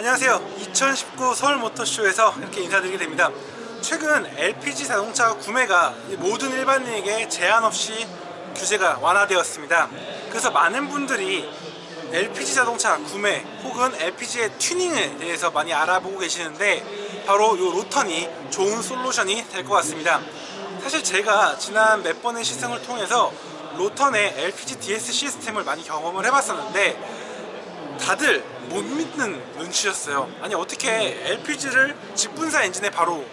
안녕하세요. 2019 서울 모터쇼에서 이렇게 인사드리게 됩니다. 최근 LPG 자동차 구매가 모든 일반인에게 제한 없이 규제가 완화되었습니다. 그래서 많은 분들이 LPG 자동차 구매 혹은 LPG의 튜닝에 대해서 많이 알아보고 계시는데 바로 이 로턴이 좋은 솔루션이 될 것 같습니다. 사실 제가 지난 몇 번의 시승을 통해서 로턴의 LPG DS 시스템을 많이 경험을 해봤었는데 다들 못 믿는 눈치였어요. 아니 어떻게 LPG를 직분사 엔진에 바로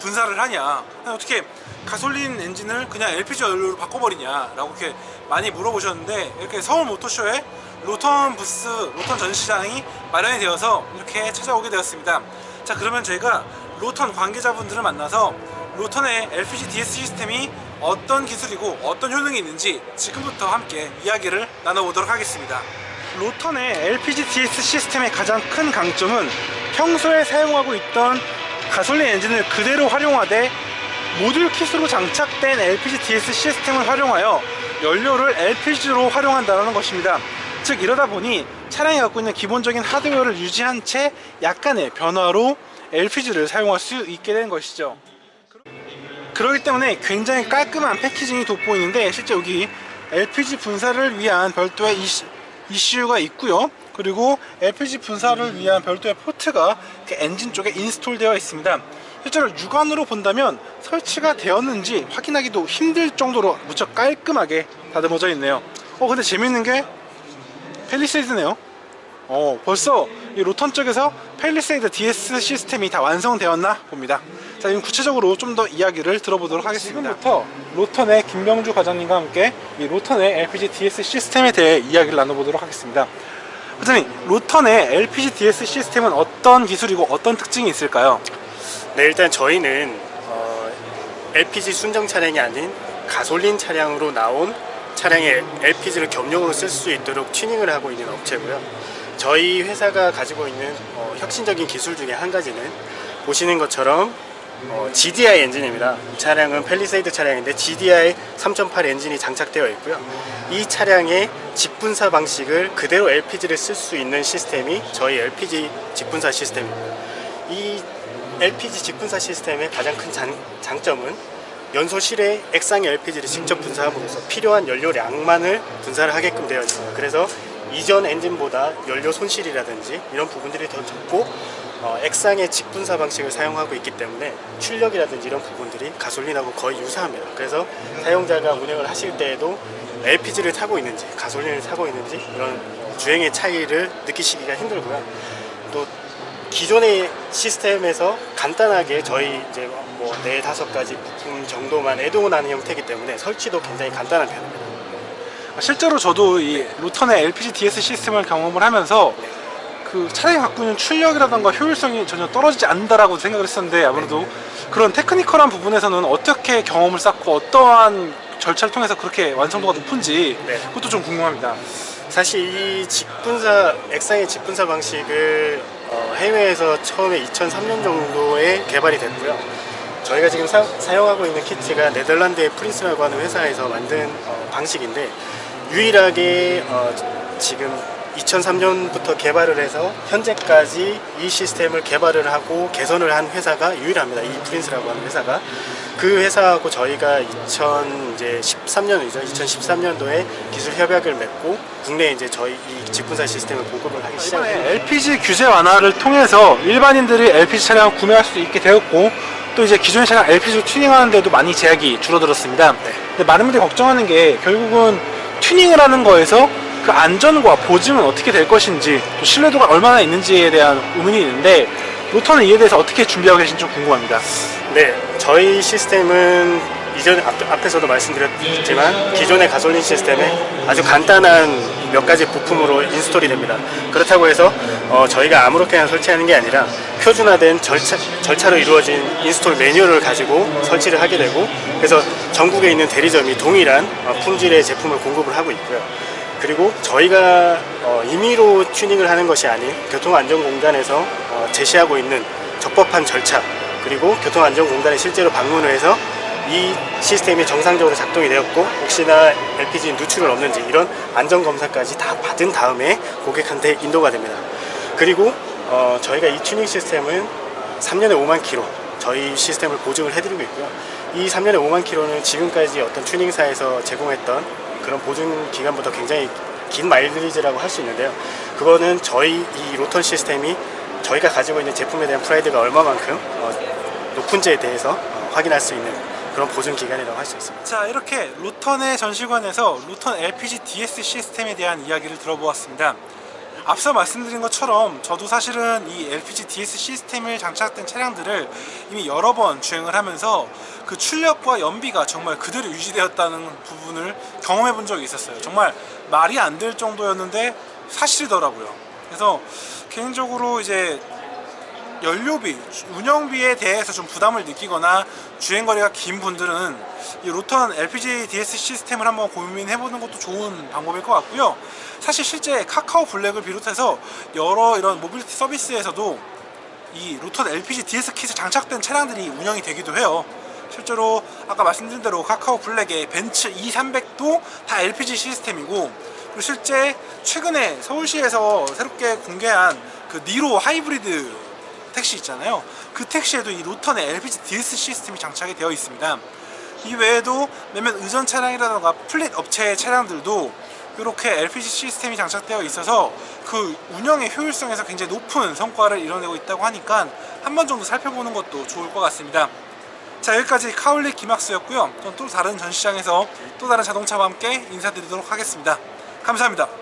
분사를 하냐? 어떻게 가솔린 엔진을 그냥 LPG 연료로 바꿔버리냐?라고 이렇게 많이 물어보셨는데 이렇게 서울 모터쇼에 로턴 부스, 로턴 전시장이 마련이 되어서 이렇게 찾아오게 되었습니다. 자 그러면 저희가 로턴 관계자분들을 만나서 로턴의 LPG DS 시스템이 어떤 기술이고 어떤 효능이 있는지 지금부터 함께 이야기를 나눠보도록 하겠습니다. 로턴의 LPG DS 시스템의 가장 큰 강점은 평소에 사용하고 있던 가솔린 엔진을 그대로 활용하되 모듈 킷으로 장착된 LPG DS 시스템을 활용하여 연료를 LPG로 활용한다는 것입니다. 즉 이러다 보니 차량이 갖고 있는 기본적인 하드웨어를 유지한 채 약간의 변화로 LPG를 사용할 수 있게 된 것이죠. 그렇기 때문에 굉장히 깔끔한 패키징이 돋보이는데 실제 여기 LPG 분사를 위한 별도의 이시, 이슈가 있고요. 그리고 LPG 분사를 위한 별도의 포트가 그 엔진 쪽에 인스톨되어 있습니다. 실제로 육안으로 본다면 설치가 되었는지 확인하기도 힘들 정도로 무척 깔끔하게 다듬어져 있네요. 어 근데 재밌는 게 펠리세이드네요. 어 벌써 이 로턴 쪽에서 펠리세이드 DS 시스템이 다 완성되었나 봅니다. 자 지금 구체적으로 좀 더 이야기를 들어보도록 하겠습니다. 지금부터 로턴의 김명주 과장님과 함께 이 로턴의 LPG DS 시스템에 대해 이야기를 나눠보도록 하겠습니다. 과장님, 로턴의 LPG DS 시스템은 어떤 기술이고 어떤 특징이 있을까요? 네, 일단 저희는 어, LPG 순정 차량이 아닌 가솔린 차량으로 나온 차량에 LPG를 겸용으로 쓸 수 있도록 튜닝을 하고 있는 업체고요. 저희 회사가 가지고 있는 어, 혁신적인 기술 중에 한 가지는 보시는 것처럼 어, GDI 엔진입니다. 이 차량은 펠리세이드 차량인데 GDI 3.8 엔진이 장착되어 있고요. 이 차량의 직분사 방식을 그대로 LPG를 쓸 수 있는 시스템이 저희 LPG 직분사 시스템입니다. 이 LPG 직분사 시스템의 가장 큰 장, 장점은 연소실에 액상의 LPG를 직접 분사함으로써 필요한 연료량만을 분사를 하게끔 되어 있습니다. 그래서 이전 엔진보다 연료 손실이라든지 이런 부분들이 더 적고 어, 액상의 직분사 방식을 사용하고 있기 때문에 출력이라든지 이런 부분들이 가솔린하고 거의 유사합니다. 그래서 사용자가 운행을 하실 때에도 LPG를 타고 있는지 가솔린을 타고 있는지 이런 주행의 차이를 느끼시기가 힘들고요. 또 기존의 시스템에서 간단하게 저희 이제 뭐 네 다섯 가지 부품 정도만 애동을 하는 형태이기 때문에 설치도 굉장히 간단한 편입니다. 실제로 저도 이 로턴의 LPG DS 시스템을 경험을 하면서 그 차량이 갖고 있는 출력이라던가 효율성이 전혀 떨어지지 않는다라고 생각을 했었는데 아무래도 그런 테크니컬한 부분에서는 어떻게 경험을 쌓고 어떠한 절차를 통해서 그렇게 완성도가 높은지 네. 그것도 좀 궁금합니다. 사실 이 직분사 액상의 직분사 방식을 어, 해외에서 처음에 2003년 정도에 개발이 됐고요. 저희가 지금 사, 용하고 있는 키트가 네덜란드의 프린스라고 하는 회사에서 만든 어, 방식인데 유일하게 어, 지금 2003년부터 개발을 해서 현재까지 이 시스템을 개발을 하고 개선을 한 회사가 유일합니다. 이 프린스라고 하는 회사가 그 회사하고 저희가 2013년이죠. 2013년도에 기술 협약을 맺고 국내에 이제 저희 이 직분사 시스템을 보급을 하기 시작했습니다. LPG 규제 완화를 통해서 일반인들이 LPG 차량을 구매할 수 있게 되었고 또 이제 기존의 차량 LPG로 튜닝하는 데도 많이 제약이 줄어들었습니다. 근데 많은 분들이 걱정하는 게 결국은 튜닝을 하는 거에서 그 안전과 보증은 어떻게 될 것인지 또 신뢰도가 얼마나 있는지에 대한 의문이 있는데 로터는 이에 대해서 어떻게 준비하고 계신지 좀 궁금합니다. 네, 저희 시스템은 이전 앞, 앞에서도 말씀드렸지만 기존의 가솔린 시스템에 아주 간단한 몇 가지 부품으로 인스톨이 됩니다. 그렇다고 해서 어, 저희가 아무렇게나 설치하는 게 아니라 표준화된 절차, 절차로 이루어진 인스톨 매뉴얼을 가지고 설치를 하게 되고 그래서 전국에 있는 대리점이 동일한 어, 품질의 제품을 공급을 하고 있고요. 그리고 저희가 어, 임의로 튜닝을 하는 것이 아닌 교통안전공단에서 어, 제시하고 있는 적법한 절차 그리고 교통안전공단에 실제로 방문을 해서 이 시스템이 정상적으로 작동이 되었고 혹시나 LPG 누출은 없는지 이런 안전 검사까지 다 받은 다음에 고객한테 인도가 됩니다. 그리고 어, 저희가 이 튜닝 시스템은 3년에 5만 킬로 저희 시스템을 보증을 해드리고 있고요. 이 3년에 5만 킬로는 지금까지 어떤 튜닝사에서 제공했던 그런 보증 기간보다 굉장히 긴 마일리지라고 할 수 있는데요. 그거는 저희 이 로턴 시스템이 저희가 가지고 있는 제품에 대한 프라이드가 얼마만큼 어, 높은지에 대해서 어, 확인할 수 있는 그런 보증 기간이라고 할 수 있습니다. 자 이렇게 루턴의 전시관에서 루턴 LPG DS 시스템에 대한 이야기를 들어보았습니다. 앞서 말씀드린 것처럼 저도 사실은 이 LPG DS 시스템을 장착된 차량들을 이미 여러 번 주행을 하면서 그 출력과 연비가 정말 그대로 유지되었다는 부분을 경험해 본 적이 있었어요. 정말 말이 안 될 정도였는데 사실이더라고요. 그래서 개인적으로 이제 연료비, 운영비에 대해서 좀 부담을 느끼거나 주행거리가 긴 분들은 이 로턴 LPG DS 시스템을 한번 고민해보는 것도 좋은 방법일 것 같고요. 사실 실제 카카오 블랙을 비롯해서 여러 이런 모빌리티 서비스에서도 이 로턴 LPG DS 킷에 장착된 차량들이 운영이 되기도 해요. 실제로 아까 말씀드린 대로 카카오 블랙의 벤츠 E300도 다 LPG 시스템이고 그리고 실제 최근에 서울시에서 새롭게 공개한 그 니로 하이브리드 택시 있잖아요. 그 택시에도 이 로턴의 LPG DS 시스템이 장착이 되어 있습니다. 이 외에도 몇몇 의전 차량이라던가 플릿 업체의 차량들도 이렇게 LPG 시스템이 장착되어 있어서 그 운영의 효율성에서 굉장히 높은 성과를 이뤄내고 있다고 하니까 한 번 정도 살펴보는 것도 좋을 것 같습니다. 자 여기까지 카울릭 김학수였고요. 전또 다른 전시장에서 또 다른 자동차와 함께 인사드리도록 하겠습니다. 감사합니다.